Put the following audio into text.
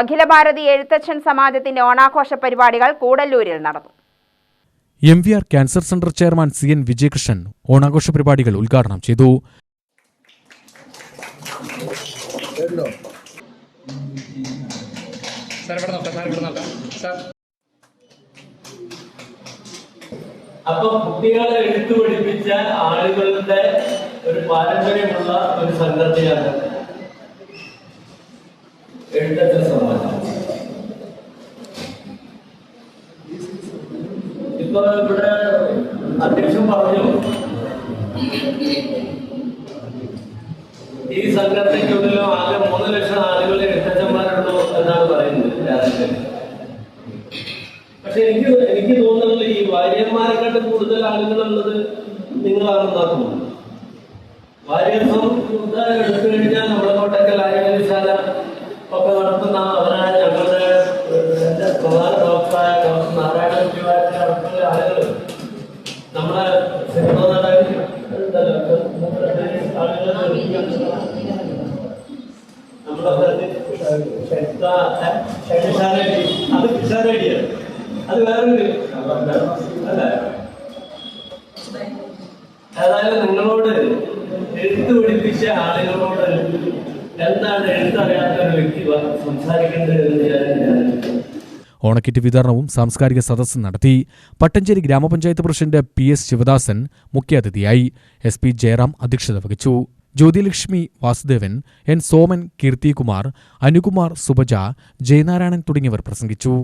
അഖില ഭാരതി എഴുത്തച്ഛൻ സമാജത്തിന്റെ ഓണാഘോഷ പരിപാടികൾ കൂടല്ലൂരിൽ നടന്നു. M V R cancer centre chairman C N Vijayakrishnan ഓണാഘോഷ പരിപാടികൾ ഉദ്ഘാടനം ചെയ്തു. അപ്പൊ കുട്ടികളെ എടുത്തു പഠിപ്പിച്ച ആളുകളുടെ ഒരു പാരമ്പര്യമുള്ള ഒരു സംഗതിയാണ് എഴുത്തച്ഛ ഇപ്പൊ ഇവിടെ അധ്യക്ഷൻ പറഞ്ഞു ഈ സംഘത്തിനുള്ളിലും ആകെ മൂന്ന് ലക്ഷം ആളുകൾ എഴുത്തച്ഛന്മാരുള്ളൂ എന്നാണ് പറയുന്നത് പക്ഷെ എനിക്ക് എനിക്ക് തോന്നുന്നത് ഈ വാര്യന്മാരെക്കാട്ട് കൂടുതൽ ആളുകളുള്ളത് നിങ്ങളാണെന്നാണ് തോന്നുന്നത്. വാര്യസം എടുത്തു കഴിഞ്ഞാൽ നമ്മുടെ അത് നിങ്ങളോട് ആളുകളോട് എന്താണ് എഴുത്തറിയാത്ത ഒരു വ്യക്തി സംസാരിക്കേണ്ടത് എന്ന് ഞാൻ ഓണക്കിറ്റ് വിതരണവും സാംസ്കാരിക സദസ്സ് നടത്തി പട്ടഞ്ചേരി ഗ്രാമപഞ്ചായത്ത് പ്രസിഡന്റ് പി എസ് ശിവദാസൻ മുഖ്യാതിഥിയായി. എസ് പി ജയറാം അധ്യക്ഷത വഹിച്ചു. ജ്യോതിലക്ഷ്മി വാസുദേവൻ എൻ സോമൻ കീർത്തികുമാർ അനുകുമാർ സുബജ ജയനാരായണൻ തുടങ്ങിയവർ പ്രസംഗിച്ചു.